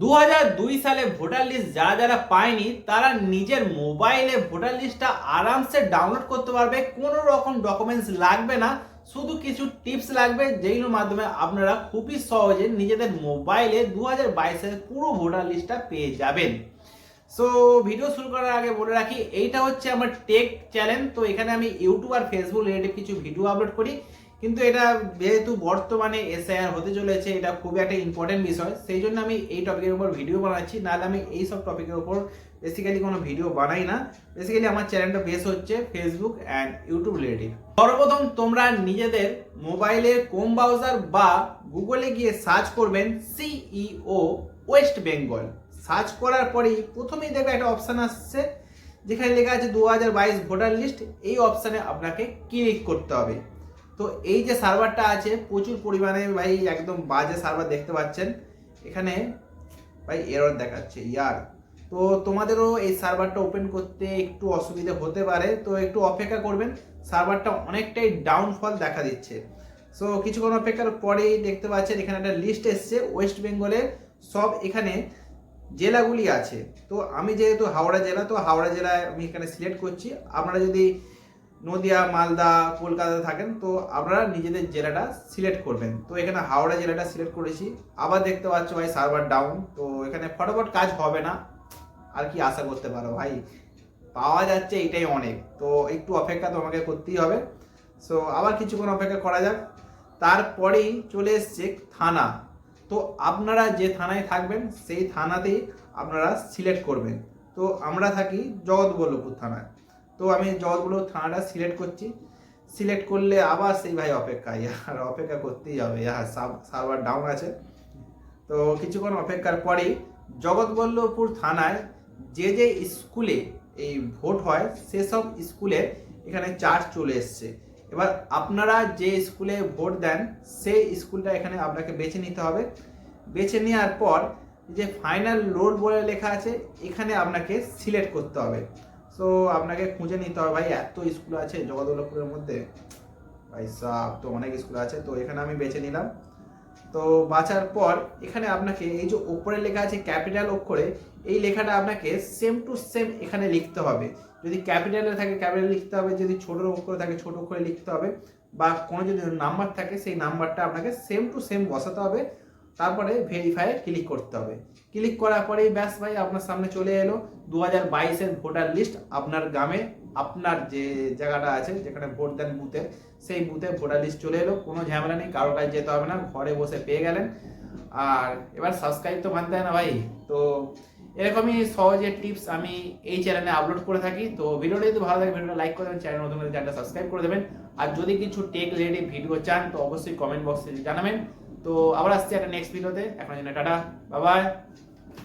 দু সালে voter list যারা যারা পায়নি, তারা নিজের মোবাইলে ভোটার লিস্টটা আরামসে ডাউনলোড করতে পারবে। কোনো রকম ডকুমেন্টস লাগবে না, শুধু কিছু টিপস লাগবে যেগুলোর মাধ্যমে আপনারা খুবই সহজে নিজেদের মোবাইলে দু হাজার পুরো ভোটার লিস্টটা পেয়ে যাবেন। সো ভিডিও শুরু করার আগে বলে রাখি, এইটা হচ্ছে আমার টেক চ্যানেল তো এখানে আমি ইউটিউব আর ফেসবুক রিলেটেড কিছু ভিডিও আপলোড করি। কিন্তু এটা যেহেতু বর্তমানে এসআইআর হতে চলেছে, এটা খুবই একটা ইম্পর্টেন্ট বিষয়। সেই জন্য আমি এই টপিকের উপর ভিডিও বানাচ্ছি, নাহলে আমি এই সব টপিকের উপর বেসিক্যালি কোনো ভিডিও বানাই না। বেসিক্যালি আমার চ্যানেলটা বেস হচ্ছে ফেসবুক অ্যান্ড ইউটিউব রিলেটেড সর্বপ্রথম তোমরা নিজেদের মোবাইলে কোম ব্রাউজার বা গুগলে গিয়ে সার্চ করবেন সিইও ওয়েস্ট বেঙ্গল সার্চ করার পরেই প্রথমেই দেখবে একটা অপশান আসছে, যেখানে লেখা আছে দু হাজার বাইশ ভোটার লিস্ট এই অপশানে আপনাকে ক্লিক করতে হবে। তো এই যে সার্ভারটা আছে, প্রচুর পরিমাণে ভাই একদম বাজে সার্ভার দেখতে পাচ্ছেন। এখানে ভাই এরর দেখাচ্ছে, ইয়ার। তো তোমাদেরও এই সার্ভারটা ওপেন করতে একটু অসুবিধে হতে পারে, তো একটু অপেক্ষা করবেন। সার্ভারটা অনেকটাই ডাউনফল দেখা দিচ্ছে। সো কিছুক্ষণ অপেক্ষার পরেই দেখতে পাচ্ছেন এখানে একটা লিস্ট এসছে ওয়েস্ট বেঙ্গলের সব এখানে জেলাগুলি আছে। তো আমি যেহেতু হাওড়া জেলা, তো হাওড়া জেলায় আমি এখানে সিলেক্ট করছি। আপনারা যদি নদিয়া, মালদা কলকাতা থাকেন, তো আপনারা নিজেদের জেলাটা সিলেক্ট করবেন। তো এখানে হাওড়া জেলাটা সিলেক্ট করেছি। আবার দেখতে পাচ্ছ ভাই সার্ভার ডাউন তো এখানে ফটাফট কাজ হবে না। আর কি আশা করতে পারো ভাই? পাওয়া যাচ্ছে, এটাই অনেক। তো একটু অপেক্ষা তোমাকে করতেই হবে। সো আবার কিছুক্ষণ অপেক্ষা করা যাক। তারপরেই চলে এসছে থানা। তো আপনারা যে থানায় থাকবেন, সেই থানাতেই আপনারা সিলেক্ট করবেন। তো আমরা থাকি জগৎবল্লভপুর থানায়। তো আমি জগৎবল্লভপুর থানাটা সিলেক্ট করছি। সিলেক্ট করলে আবার সেই ভাই অপেক্ষা আর অপেক্ষা করতেই হবে ইহা সার্ভার ডাউন আছে। তো কিছুক্ষণ অপেক্ষার পরেই জগৎবল্লভপুর থানায় যে যে স্কুলে এই ভোট হয় সেসব স্কুলে এখানে চার্জ চলে এসছে। এবার আপনারা যে স্কুলে ভোট দেন, সেই স্কুলটা এখানে আপনাকে বেছে নিতে হবে। বেছে নেওয়ার পর যে ফাইনাল রোল বলে লেখা আছে, এখানে আপনাকে সিলেক্ট করতে হবে। সো আপনাকে খুঁজে নিতে হবে ভাই, এত স্কুল আছে জগদল্লভপুরের মধ্যে। ভাই সাহ তো অনেক স্কুল আছে, তো এখানে আমি বেছে নিলাম। তো বাঁচার পর এখানে আপনাকে এই যে ওপরে লেখা আছে ক্যাপিটাল অক্ষরে, এই লেখাটা আপনাকে সেম টু সেম এখানে লিখতে হবে। যদি ক্যাপিটালে থাকে ক্যাপিটাল লিখতে হবে, যদি ছোট অক্ষরে থাকে ছোট অক্ষরে লিখতে হবে, বা কোনো যদি নাম্বার থাকে, সেই নাম্বারটা আপনাকে সেম টু সেম বসাতে হবে। তারপরে ভেরিফাই ক্লিক করতে হবে। ক্লিক করার পরেই ব্যাস ভাই, আপনার সামনে চলে এলো। দু হাজার বাইশের ভোটার লিস্ট আপনার গ্রামে, আপনার যে জায়গাটা আছে, যেখানে ভোট দেন বুথে, সেই বুথে ভোটার লিস্ট চলে এলো। কোনো ঝামেলা নেই, কারও কাছে যেতে হবে না, ঘরে বসে পেয়ে গেলেন। আর এবার সাবস্ক্রাইব তো মানতে হয় না ভাই। তো এরকমই সহজে টিপস আমি এই চ্যানেলে আপলোড করে থাকি। তো ভিডিওটা যদি ভালো লাগে, ভিডিওটা লাইক করে দেবেন চ্যানেল নতুন চ্যানেলটা সাবস্ক্রাইব করে দেবেন। আর যদি কিছু টেক রিলেটেড ভিডিও চান, তো অবশ্যই কমেন্ট বক্সে জানাবেন। তো আবার আসছি একটা নেক্সট ভিডিওতে এখন টাটা বাই